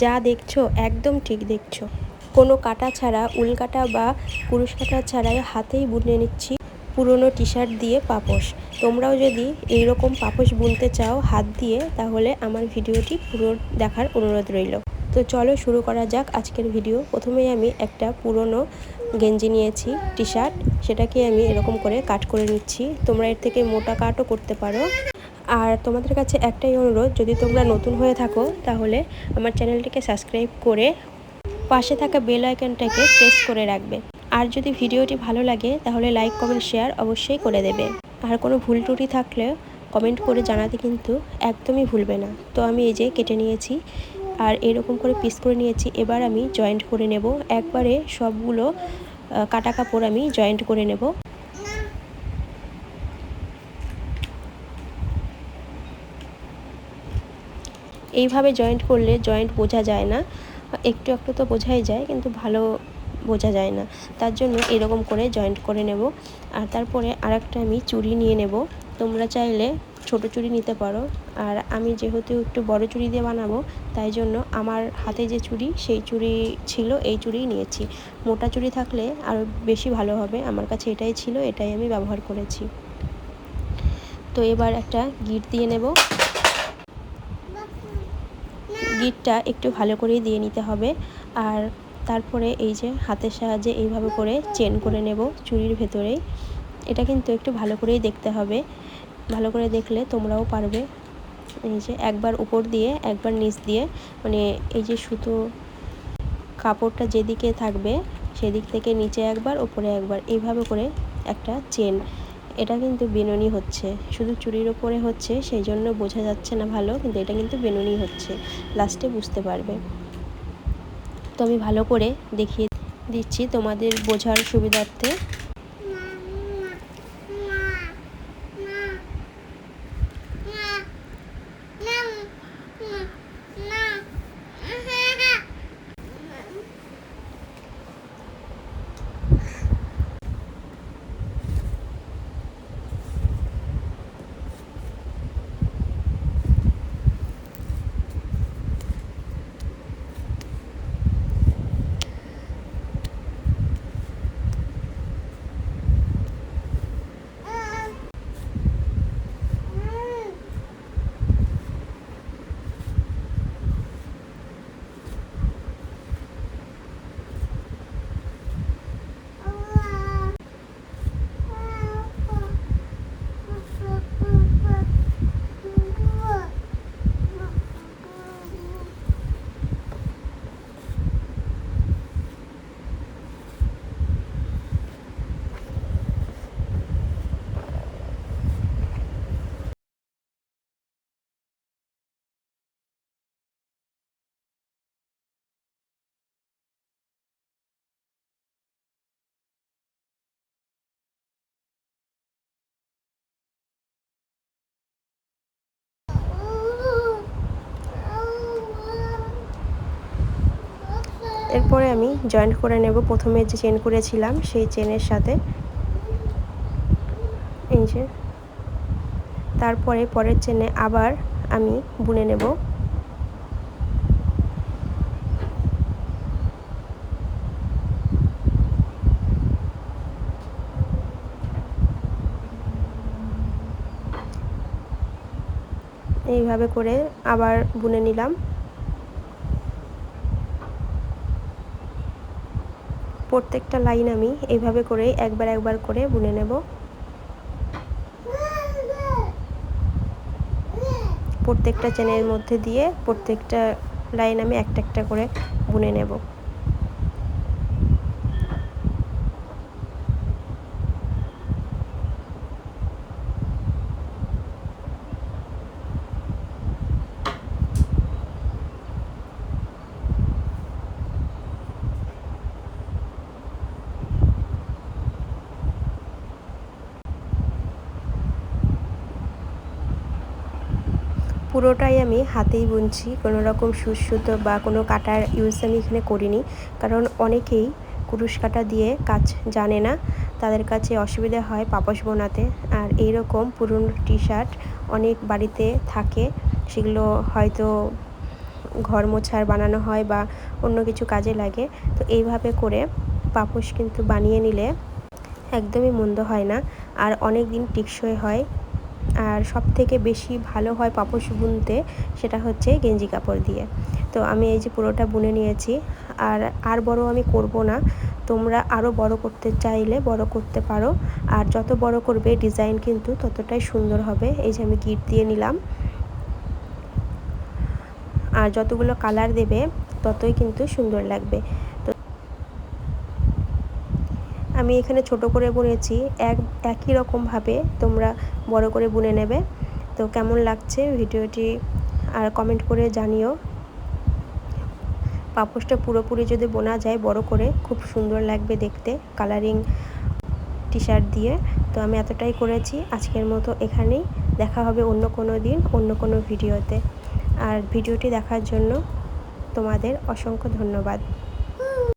যা দেখছ একদম ঠিক দেখছ। কোনো কাটা ছাড়া, উল কাটা বা কুরুশ কাটা ছাড়াই হাতেই বুনে নিচ্ছি পুরনো টি শার্ট দিয়ে পাপোশ। তোমরাও যদি এই রকম পাপোশ বুনতে চাও হাত দিয়ে, তাহলে আমার ভিডিওটি পুরো দেখার অনুরোধ রইল। তো চলো শুরু করা যাক আজকের ভিডিও। প্রথমেই আমি একটা পুরনো গেঞ্জি নিয়েছি টি শার্ট সেটাকে আমি এরকম করে কাট করে নিচ্ছি। তোমরা এর থেকে মোটা কাটও করতে পারো। আর তোমাদের কাছে একটাই অনুরোধ, যদি তোমরা নতুন হয়ে থাকো, তাহলে আমার চ্যানেলটিকে সাবস্ক্রাইব করে পাশে থাকা বেল আইকনটাকে প্রেস করে রাখবে। আর যদি ভিডিওটি ভালো লাগে, তাহলে লাইক, কমেন্ট, শেয়ার অবশ্যই করে দেবে। আর কোনো ভুল ত্রুটি থাকলে কমেন্ট করে জানাতে কিন্তু একদমই ভুলবে না। তো আমি এই যে কেটে নিয়েছি, আর এরকম করে পিস করে নিয়েছি, এবার আমি জয়েন্ট করে নেব। একবারে সবগুলো কাটা কাপড় আমি জয়েন্ট করে নেব। এইভাবে জয়েন্ট করলে জয়েন্ট বোঝা যায় না। একটু একটু তো বোঝাই যায়, কিন্তু ভালো বোঝা যায় না। তার জন্য এরকম করে জয়েন্ট করে নেব। আর তারপরে আরেকটা আমি চুড়ি নিয়ে নেব। তোমরা চাইলে ছোট চুড়ি নিতে পারো। আর আমি যেহেতু একটু বড় চুড়ি দিয়ে বানাবো, তাই জন্য আমার হাতে যে চুড়ি, সেই চুড়ি ছিল, এই চুড়িই নিয়েছি। মোটা চুড়ি থাকলে আরও বেশি ভালো হবে। আমার কাছে এটাই ছিল, এটাই আমি ব্যবহার করেছি। তো এবার একটা গিট দিয়ে নেব। গিটটা একটু ভালো করেই দিয়ে নিতে হবে। আর তারপরে এই যে হাতের সাহায্যে এইভাবে করে চেন করে নেব চুরির ভেতরেই। এটা কিন্তু একটু ভালো করেই দেখতে হবে। ভালো করে দেখলে তোমরাও পারবে। এই যে একবার উপর দিয়ে, একবার নিচ দিয়ে মানে এই যে সুতো কাপড়টা যেদিকে থাকবে, সেদিক থেকে নিচে একবার উপরে একবার, এইভাবে করে একটা চেন এটা কিন্তু বিনুনি হচ্ছে। শুধু চুরির ওপরে হচ্ছে সেই জন্য বোঝা যাচ্ছে না ভালো, কিন্তু এটা কিন্তু বিনুনি হচ্ছে। লাস্টে বুঝতে পারবে। তো আমি ভালো করে দেখিয়ে দিচ্ছি তোমাদের বোঝার সুবিধার্থে। এরপরে আমি জয়েন্ট করে নেব। প্রথমে যে চেন করেছিলাম, সেই চেনের সাথে এই যে তারপরে পরের চেনে আবার আমি বুনে নেব। এইভাবে করে আবার বুনে নিলাম। প্রত্যেকটা লাইন আমি এইভাবে করে একবার একবার করে বুনে নেব। প্রত্যেকটা চেনের মধ্যে দিয়ে প্রত্যেকটা লাইন আমি একটা একটা করে বুনে নেব। পুরোটাই আমি হাতেই বুনছি। কোনো রকম সুতো বা কোনো কাটার ইউজ আমি এখানে করিনি। কারণ অনেকেই কুরুশ কাটা দিয়ে কাজ জানে না। তাদের কাছে অসুবিধা হয় পাপস বোনাতে। আর এই রকম পুরনো টি শার্ট অনেক বাড়িতে থাকে। সেগুলো হয়তো ঘর মোছার বানানো হয় বা অন্য কিছু কাজে লাগে। তো এইভাবে করে পাপোশ কিন্তু বানিয়ে নিলে একদমই মন্দ হয় না। আর অনেক দিন টিকসই হয়। আর সব থেকে বেশি ভালো হয় পাপোশ বুনতে সেটা হচ্ছে গেঞ্জি কাপড় দিয়ে। তো আমি এই যে পুরোটা বুনে নিয়েছি। আর আর বড় আমি করব না। তোমরা আরও বড় করতে চাইলে বড় করতে পারো। আর যত বড় করবে ডিজাইন কিন্তু ততটাই সুন্দর হবে। এই যে আমি গিট দিয়ে নিলাম। আর যতগুলো কালার দেবে ততই কিন্তু সুন্দর লাগবে। আমি এখানে ছোট করে বুনেছি। এক, একই রকমভাবে তোমরা বড় করে বুনে নেবে। তো কেমন লাগছে ভিডিওটি আর কমেন্ট করে জানিও। পাপোশটা পুরোপুরি যদি বোনা যায় বড় করে, খুব সুন্দর লাগবে দেখতে কালারিং টি শার্ট দিয়ে। তো আমি এতটাই করেছি, আজকের মতো এখানেই। দেখা হবে অন্য কোনো দিন, অন্য কোনো ভিডিওতে। আর ভিডিওটি দেখার জন্য তোমাদের অসংখ্য ধন্যবাদ।